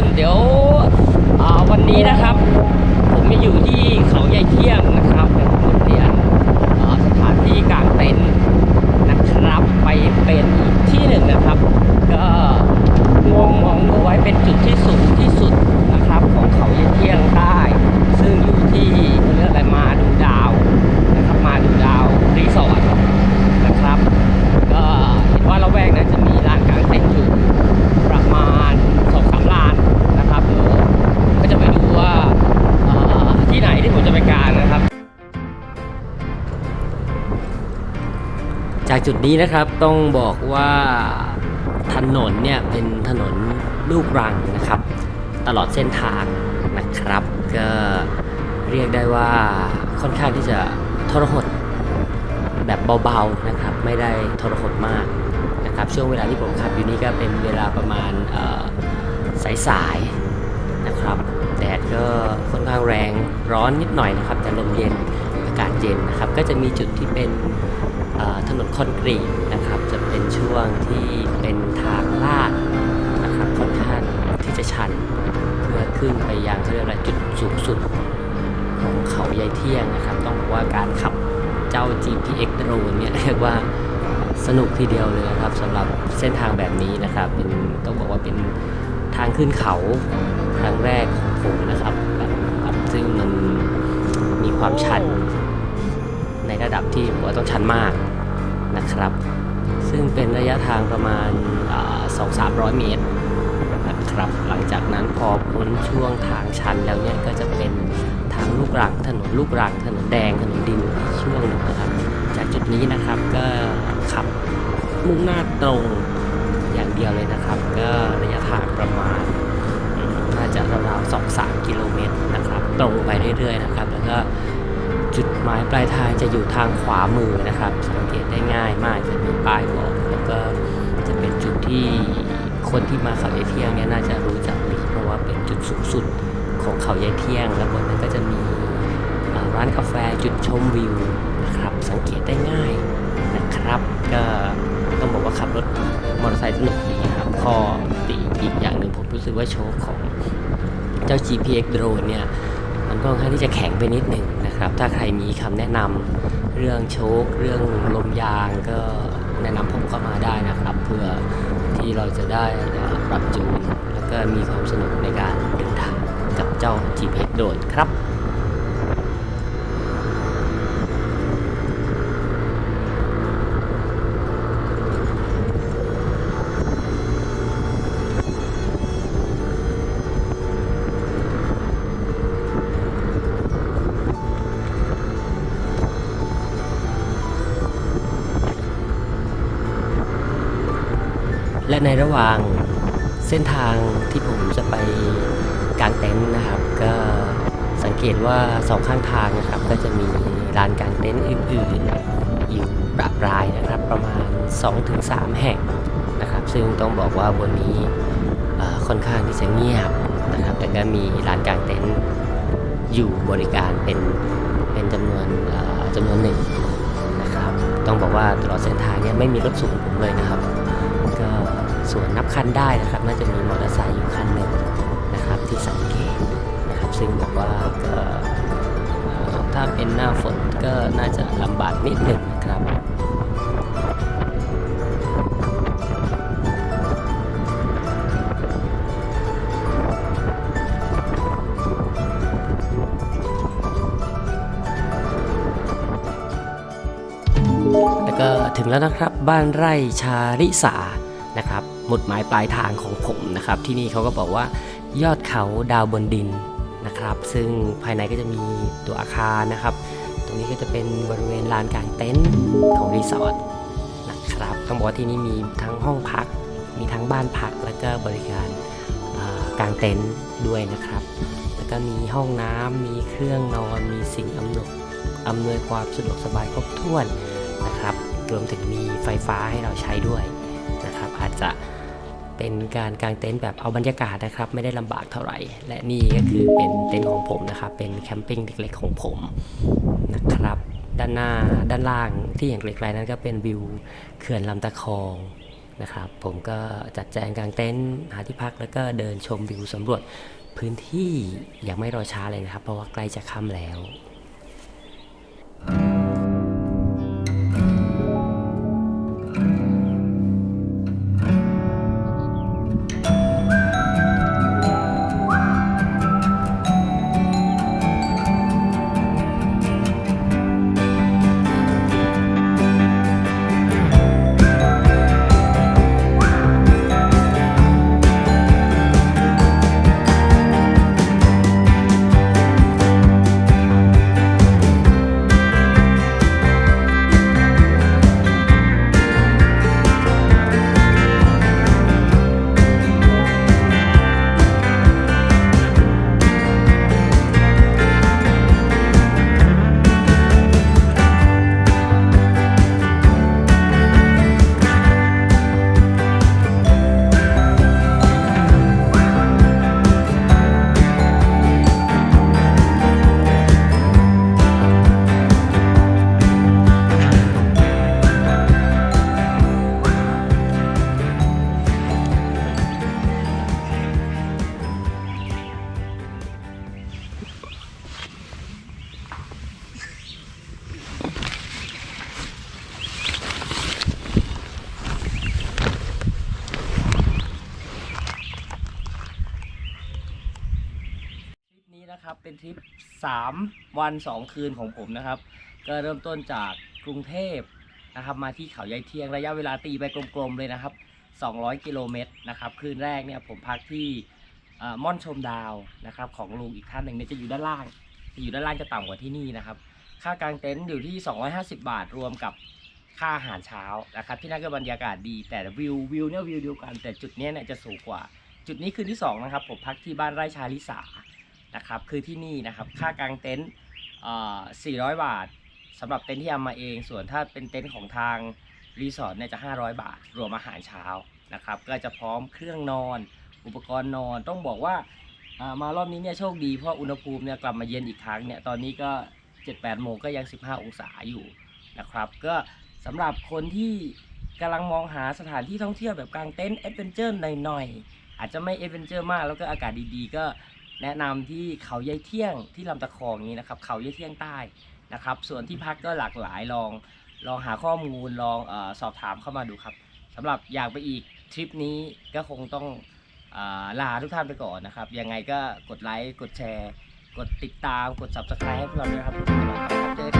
นเดี๋ยววันนี้นะครับ ผมมาอยู่ที่เขาใหญ่เที่ยงนะครับเป็นผมเรียนสถานที่กลางเต็นท์นะครับไปเป็นอีกที่หนึ่งนะครับ ก็มองมองดูไว้เป็นจุดที่สูงที่สุด จากจุดนี้นะครับต้องบอกว่าถนนเนี่ยเป็นถนนลูกรังนะครับ ตลอดเส้นทางนะครับ ก็เรียกได้ว่าค่อนข้างที่จะทรหดแบบเบาๆนะครับ ไม่ได้ทรหดมากนะครับ ช่วงเวลาที่ผมขับอยู่นี่ก็เป็นเวลาประมาณสายๆนะครับแดดก็ค่อนข้างแรงร้อนนิดหน่อยนะครับ แต่ลมเย็นอากาศเย็นนะครับ ก็จะมีจุดที่เป็น ถนนคอนกรีตนะครับ จะเป็นช่วงที่เป็นทางลาดนะครับค่อนข้างที่จะชัน เพื่อขึ้นไปยังเขาเรียกอะไรจุดสูงสุดของเขาใยเที่ยงนะครับ ต้องบอกว่าการขับเจ้า GPX Drone เนี่ยเรียกว่าสนุกทีเดียวเลยนะครับสำหรับเส้นทางแบบนี้นะครับ เป็นต้องบอกว่าเป็นทางขึ้นเขาครั้งแรกของผมนะครับแบบแบบซึ่งมันมีความชันในระดับที่ผมว่าต้องชันมาก นะครับ ซึ่งเป็นระยะทางประมาณสองสามร้อยเมตรนะครับ หลังจากนั้นพอพ้นช่วงทางชันแล้วเนี่ยก็จะเป็นทางลูกรังถนนลูกรังถนนแดงถนนดินช่วงหนึ่งนะครับ จากจุดนี้นะครับก็ขับมุ่งหน้าตรงอย่างเดียวเลยนะครับ ก็ระยะทางประมาณน่าจะราวๆสองสามกิโลเมตรนะครับ ตรงไปเรื่อยๆนะครับ แล้วก็ จุดหมายปลายทางจะอยู่ทางขวามือนะครับ สังเกตได้ง่ายมากจะมีป้ายบอก แล้วก็จะเป็นจุดที่คนที่มาเขาใยเที่ยงเนี่ยน่าจะรู้จักดีเพราะว่าเป็นจุดสูงสุดของเขาใยเที่ยง แล้วบนนั้นก็จะมีร้านกาแฟจุดชมวิวนะครับสังเกตได้ง่ายนะครับ ก็ต้องบอกว่าขับรถมอเตอร์ไซค์สนุกดีครับข้อติอีกอย่างหนึ่งผมรู้สึกว่าโชคของเจ้า GPX Drone เนี่ยมันก็ค่อนข้างที่จะแข็งไปนิดหนึ่ง นะครับ ถ้าใครมีคำแนะนำเรื่องโชคเรื่องลมยางก็แนะนำผมเข้ามาได้นะครับ เพื่อที่เราจะได้ปรับจูนแล้วก็มีความสนุกในการเดินทางกับเจ้า GPX Drone ครับ และในระหว่างเส้นทางที่ผมจะไปกางเต็นท์นะครับ ก็สังเกตว่าสองข้างทางนะครับ ก็จะมีลานกางเต็นท์อื่นๆอยู่ประปรายนะครับ ประมาณ 2-3 แห่งนะครับ ซึ่งต้องบอกว่าบนนี้ค่อนข้างที่จะเงียบนะครับ แต่ก็มีลานกางเต็นท์อยู่บริการเป็นเป็นจำนวนจำนวนหนึ่งนะครับ ต้องบอกว่าตลอดเส้นทางเนี่ยไม่มีรถสูงผมเลยนะครับ ส่วนนับคันได้นะครับ น่าจะมีมอเตอร์ไซค์อยู่คันหนึ่งนะครับที่สังเกตนะครับ ซึ่งบอกว่าก็ถ้าเป็นหน้าฝนก็น่าจะลำบากนิดหนึ่งนะครับแล้วก็ถึงแล้วนะครับบ้านไร่ชาริสานะครับ หมุดหมายปลายทางของผมนะครับ ที่นี่เขาก็บอกว่ายอดเขาดาวบนดินนะครับ ซึ่งภายในก็จะมีตัวอาคารนะครับ ตรงนี้ก็จะเป็นบริเวณลานกลางเต็นท์ของรีสอร์ทนะครับต้องบอกว่าที่นี่มีทั้งห้องพัก มีทั้งบ้านพักแล้วก็บริการอ่ากางเต็นท์ด้วยนะครับ แล้วก็มีห้องน้ำมีเครื่องนอนมีสิ่งอำนวยอำนวยความสะดวกสบายครบถ้วนนะครับ รวมถึงมีไฟฟ้าให้เราใช้ด้วย นะครับ อาจจะเป็นการกางเต็นท์แบบเอาบรรยากาศนะครับ ไม่ได้ลำบากเท่าไหร่ และนี่ก็คือเป็นเต็นท์ของผมนะครับ เป็นแคมปิ้งเล็กๆของผมนะครับ ด้านหน้าด้านล่างที่อย่างไกลๆนั้นก็เป็นวิวเขื่อนลำตะคองนะครับ ผมก็จัดแจงกางเต็นท์หาที่พักแล้วก็เดินชมวิวสำรวจพื้นที่อย่างไม่รอช้าเลยนะครับ เพราะว่าใกล้จะค่ำแล้วทริ นี้นะครับเป็นทริป 3 วัน 2 คืนของผมนะครับ ก็เริ่มต้นจากกรุงเทพนะครับมาที่เขายายเทียงระยะเวลาตีไปกลมๆเลยนะครับ 200 กิโลเมตรนะครับคืนแรกเนี่ยผมพักที่ม่อนชมดาวนะครับของลุงอีกท่านหนึ่งเนี่ยจะอยู่ด้านล่างจะอยู่ด้านล่างจะต่ำกว่าที่นี่นะครับ ค่ากางเต็นท์อยู่ที่ 250 บาทรวมกับค่าอาหารเช้านะครับที่นั่นก็บรรยากาศดีแต่วิววิวเนี่ยวิวเดียวกันแต่จุดเนี้ยเนี่ยจะสูงกว่า จุดนี้คืนที่สองนะครับผมพักที่บ้านไร่ชาลิสา นะครับคือที่นี่นะครับค่ากางเต็นท์400 บาทสำหรับเต็นท์ที่เอามาเอง ส่วนถ้าเป็นเต็นท์ของทางรีสอร์ทเนี่ยจะ 500 บาท รวมอาหารเช้านะครับก็จะพร้อมเครื่องนอน อุปกรณ์นอนต้องบอกว่ามารอบนี้เนี่ยโชคดีเพราะอุณหภูมิเนี่ยกลับมาเย็นอีกครั้งเนี่ยตอนนี้ก็ 7-8 โมงก็ยัง 15 องศาอยู่นะครับก็สำหรับคนที่กำลังมองหาสถานที่ท่องเที่ยวแบบกลางเต็นท์แอดเวนเจอร์หน่อยๆอาจจะไม่แอดเวนเจอร์มากแล้วก็อากาศดีๆ ก็ แนะนำที่เขาใยเที่ยงที่ลำตะคองนี้นะครับ เขาใยเที่ยงใต้นะครับ ส่วนที่พักก็หลากหลายลองลองหาข้อมูลลองอสอบถามเข้ามาดูครับสำหรับอยากไปอีกทริปนี้ก็คงต้องอลาทุกท่านไปก่อนนะครับ ยังไงก็กดไลค์กดแชร์ กดติดตามกด subscribe ให้พวกเราด้วยครับทุกคนครับเจอ